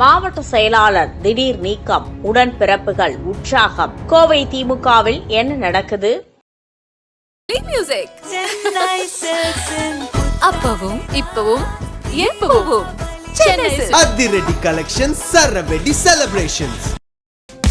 மாவட்ட செயலாளர் திடீர் நீக்கம் உடன்பிறப்புகள் உற்சாகம். கோவை திமுகவில் என்ன நடக்குது? மியூசிக் அப்பவும் இப்பவும் எப்பவும். அதிரடி கலெக்ஷன் சரவெடி செலிப்ரேஷன்ஸ்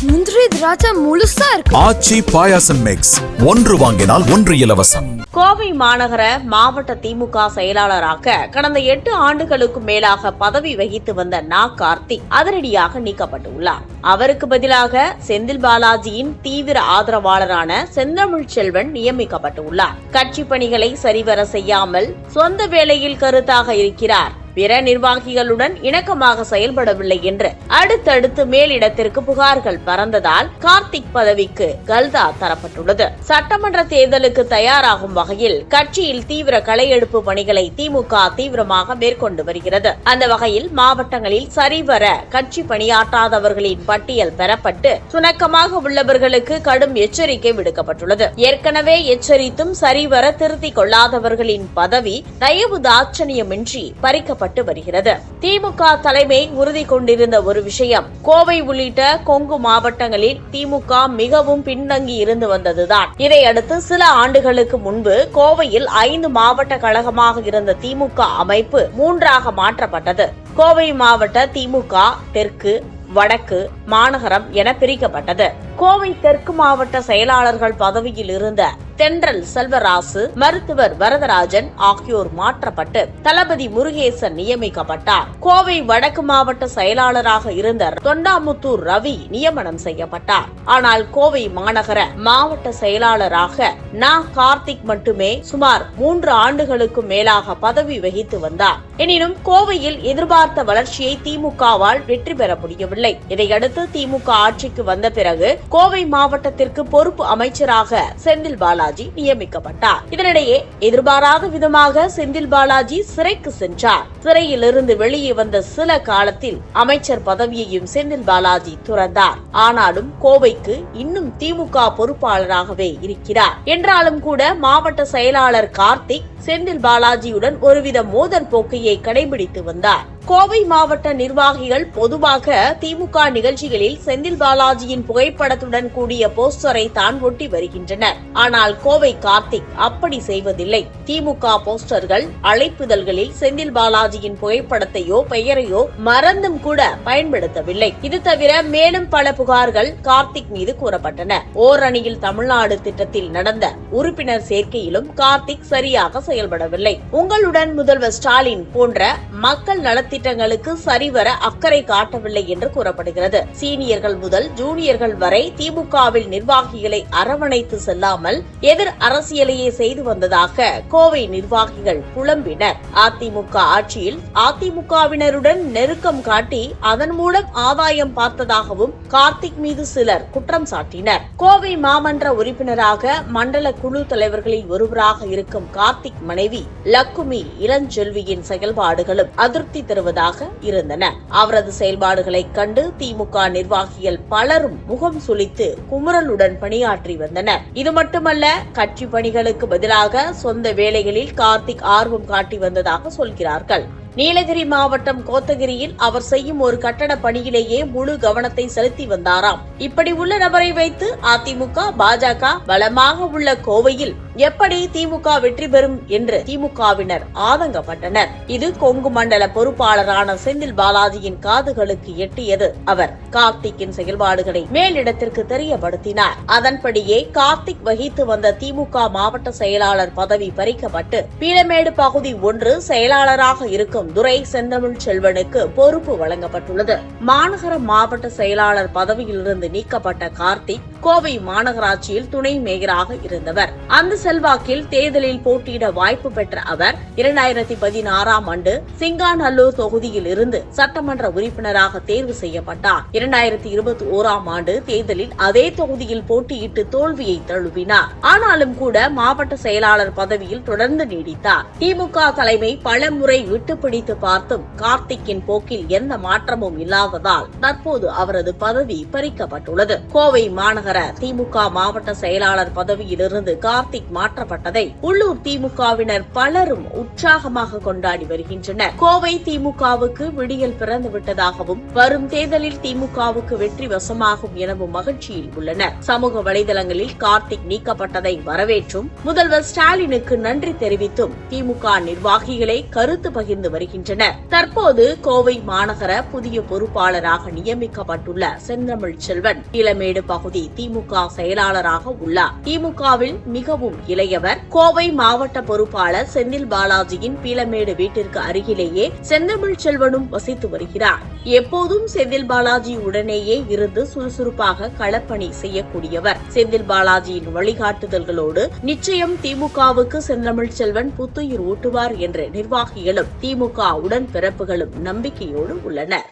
முந்திரி திராட்சை முழுசா இருக்கு. ஆச்சி பாயாசம் மிக்ஸ் ஒன்று வாங்கினால் ஒன்று இலவசம். கோவை மாநகர மாவட்ட திமுக செயலாளராக கடந்த எட்டு ஆண்டுகளுக்கு மேலாக பதவி வகித்து வந்த நா கார்த்திக் அதிரடியாக நீக்கப்பட்டுள்ளார். அவருக்கு பதிலாக செந்தில் பாலாஜியின் தீவிர ஆதரவாளரான செந்தமிழ் செல்வன் நியமிக்கப்பட்டுள்ளார். கட்சி பணிகளை சரிவர செய்யாமல் சொந்த வேலையில் கருத்தாக இருக்கிறார். பிற நிர்வாகிகளுடன் இணக்கமாக செயல்படவில்லை என்று அடுத்தடுத்து மேலிடத்திற்கு புகார்கள் பறந்ததால் கார்த்திக் பதவிக்கு கல்தா தரப்பட்டுள்ளது. சட்டமன்ற தேர்தலுக்கு தயாராகும் வகையில் கட்சியில் தீவிர களையெடுப்பு பணிகளை திமுக தீவிரமாக மேற்கொண்டு வருகிறது. அந்த வகையில் மாவட்டங்களில் சரிவர கட்சி பணியாற்றாதவர்களின் பட்டியல் பெறப்பட்டு சுணக்கமாக உள்ளவர்களுக்கு கடும் எச்சரிக்கை விடுக்கப்பட்டுள்ளது. ஏற்கனவே எச்சரித்தும் சரிவர திருத்திக் கொள்ளாதவர்களின் பதவி தயவு தாட்சணியமின்றி பறிக்கப்பட்டு வருகிறது. திமுக தலைமை உறுதி கொண்டிருந்த ஒரு விஷயம் கோவை உள்ளிட்ட கொங்கு மாவட்டங்களில் திமுக மிகவும் பின்தங்கி இருந்து வந்ததுதான். இதையடுத்து சில ஆண்டுகளுக்கு முன்பு கோவையில் ஐந்து மாவட்ட கழகமாக இருந்த திமுக அமைப்பு மூன்றாக மாற்றப்பட்டது. கோவை மாவட்ட திமுக தெற்கு வடக்கு மாநகரம் என பிரிக்கப்பட்டது. கோவை தெற்கு மாவட்ட செயலாளர்கள் பதவியில் இருந்த தென்றல் செல்வராசு மருத்துவர் வரதராஜன் ஆகியோர் மாற்றப்பட்டு தளபதி முருகேசன் நியமிக்கப்பட்டார். கோவை வடக்கு மாவட்ட செயலாளராக இருந்த தொண்டாமுத்தூர் ரவி நியமனம் செய்யப்பட்டார். ஆனால் கோவை மாநகர மாவட்ட செயலாளராக நா. கார்த்திக் மட்டுமே சுமார் மூன்று ஆண்டுகளுக்கும் மேலாக பதவி வகித்து வந்தார். எனினும் கோவையில் எதிர்பார்த்த வளர்ச்சியை திமுகவால் வெற்றி பெற முடியவில்லை. இதையடுத்து திமுக ஆட்சிக்கு வந்த பிறகு கோவை மாவட்டத்திற்கு பொறுப்பு அமைச்சராக செந்தில் பாலாஜி பாலாஜி நியமிக்கப்பட்டார். இதனிடையே எதிர்பாராத விதமாக செந்தில் பாலாஜி சிறைக்கு சென்றார். சிறையிலிருந்து வெளியே வந்த சில காலத்தில் அமைச்சர் பதவியையும் செந்தில் பாலாஜி துறந்தார். ஆனாலும் கோவைக்கு இன்னும் திமுக பொறுப்பாளராகவே இருக்கிறார். என்றாலும் கூட மாவட்ட செயலாளர் கார்த்திக் செந்தில் பாலாஜியுடன் ஒருவித மோதல் போக்கையை கடைபிடித்து வந்தார். கோவை மாவட்ட நிர்வாகிகள் பொதுவாக திமுக நிகழ்ச்சிகளில் செந்தில் பாலாஜியின் புகைப்படத்துடன் கூடிய போஸ்டரை தான் ஒட்டி வருகின்றனர். ஆனால் கோவை கார்த்திக் அப்படி செய்வதில்லை. திமுக போஸ்டர்கள் அழைப்புதல்களில் செந்தில் பாலாஜியின் புகைப்படத்தையோ பெயரையோ மறந்தும் கூட பயன்படுத்தவில்லை. இது தவிர மேலும் பல புகார்கள் கார்த்திக் மீது கூறப்பட்டன. ஓரணியில் தமிழ்நாடு திட்டத்தில் நடந்த உறுப்பினர் சேர்க்கையிலும் கார்த்திக் சரியாக செயல்படவில்லை. உங்களுடன் முதல்வர் ஸ்டாலின் போன்ற மக்கள் நலத்திட்டங்களுக்கு சரிவர அக்கறை காட்டவில்லை என்று கூறப்படுகிறது. சீனியர்கள் முதல் ஜூனியர்கள் வரை திமுகவில் நிர்வாகிகளை அரவணைத்து செல்லாமல் எதிர் அரசியலையே செய்து வந்ததாக கோவை நிர்வாகிகள் புலம்பினர். அதிமுக ஆட்சியில் அதிமுகவினருடன் நெருக்கம் காட்டி அதன் மூலம் ஆதாயம் பார்த்ததாகவும் கார்த்திக் மீது சிலர் குற்றம் சாட்டினர். கோவை மாமன்ற உறுப்பினராக மண்டல குழு தலைவர்களில் ஒருவராக இருக்கும் கார்த்திக் மனைவி லக்குமி இளஞ்செல்வியின் செயல்பாடுகளும் அதிருப்தி வருவதாக இருந்தன. அவரது செயல்பாடுகளை கண்டு திமுக நிர்வாகிகள் பலரும் முகம் சுளித்து குமுறலுடன் பணியாற்றி வந்தனர். இது மட்டுமல்ல கட்சி பணிகளுக்கு பதிலாக சொந்த வேலைகளில் கார்த்திக் ஆர்வம் காட்டி வந்ததாக சொல்கிறார்கள். நீலகிரி மாவட்டம் கோத்தகிரியில் அவர் செய்யும் ஒரு கட்டட பணியிலேயே முழு கவனத்தை செலுத்தி வந்தாராம். இப்படி உள்ள நபரை வைத்து அதிமுக பாஜக பலமாக உள்ள கோவையில் எப்படி திமுக வெற்றி பெறும் என்று திமுகவினர் ஆதங்கப்பட்டனர். இது கொங்கு மண்டல பொறுப்பாளரான செந்தில் பாலாஜியின் காதுகளுக்கு எட்டியது. அவர் கார்த்திக்கின் செயல்பாடுகளை மேலிடத்திற்கு தெரியப்படுத்தினார். அதன்படியே கார்த்திக் வகித்து வந்த திமுக மாவட்ட செயலாளர் பதவி பறிக்கப்பட்டு பீளமேடு பகுதி ஒன்று செயலாளராக இருக்கும் துரை செந்தமிழ் செல்வனுக்கு பொறுப்பு வழங்கப்பட்டுள்ளது. மாநகர மாவட்ட செயலாளர் பதவியிலிருந்து நீக்கப்பட்ட கார்த்திக் கோவை மாநகராட்சியில் துணை மேயராக இருந்தவர். அந்த செல்வாக்கில் தேர்தலில் போட்டியிட வாய்ப்பு பெற்ற அவர் இரண்டாயிரத்தி பதினாறாம் ஆண்டு சிங்காநல்லூர் தொகுதியில் இருந்து சட்டமன்ற உறுப்பினராக தேர்வு செய்யப்பட்டார். இரண்டாயிரத்தி இருபத்தி ஓராம் ஆண்டு தேர்தலில் அதே தொகுதியில் போட்டியிட்டு தோல்வியை தழுவினார். ஆனாலும் கூட மாவட்ட செயலாளர் பதவியில் தொடர்ந்து நீடித்தார். திமுக தலைமை பல முறை விட்டு பிடித்து பார்த்தும் கார்த்திக்கின் போக்கில் எந்த மாற்றமும் இல்லாததால் தற்போது அவரது பதவி பறிக்கப்பட்டுள்ளது. கோவை மாநகர தவிர திமுக மாவட்ட செயலாளர் பதவியிலிருந்து கார்த்திக் மாற்றப்பட்டதை உள்ளூர் திமுகவினர் பலரும் உற்சாகமாக கொண்டாடி வருகின்றனர். கோவை திமுகவுக்கு விடியல் பிறந்து விட்டதாகவும் வரும் தேர்தலில் திமுகவுக்கு வெற்றி வசமாகும் எனவும் மகிழ்ச்சியில் உள்ளனர். சமூக வலைதளங்களில் கார்த்திக் நீக்கப்பட்டதை வரவேற்றும் முதல்வர் ஸ்டாலினுக்கு நன்றி தெரிவித்தும் திமுக நிர்வாகிகளை கருத்து பகிர்ந்து வருகின்றனர். தற்போது கோவை மாநகர புதிய பொறுப்பாளராக நியமிக்கப்பட்டுள்ள செந்தமிழ் செல்வன் இளமேடு பகுதி திமுக செயலாளராக உள்ளார். திமுகவில் மிகவும் இளையவர். கோவை மாவட்ட பொறுப்பாளர் செந்தில் பாலாஜியின் பீலமேடு வீட்டிற்கு அருகிலேயே செந்தமிழ் செல்வனும் வசித்து வருகிறார். எப்போதும் செந்தில் பாலாஜி உடனேயே இருந்து சுறுசுறுப்பாக களப்பணி செய்யக்கூடியவர். செந்தில் பாலாஜியின் வழிகாட்டுதல்களோடு நிச்சயம் திமுகவுக்கு செந்தமிழ் செல்வன் புத்துயிர் ஊட்டுவார் என்ற நிர்வாகிகளும் திமுக உடன்பிறப்புகளும் நம்பிக்கையோடு உள்ளனர்.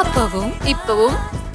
அப்பவும் இப்பவும்.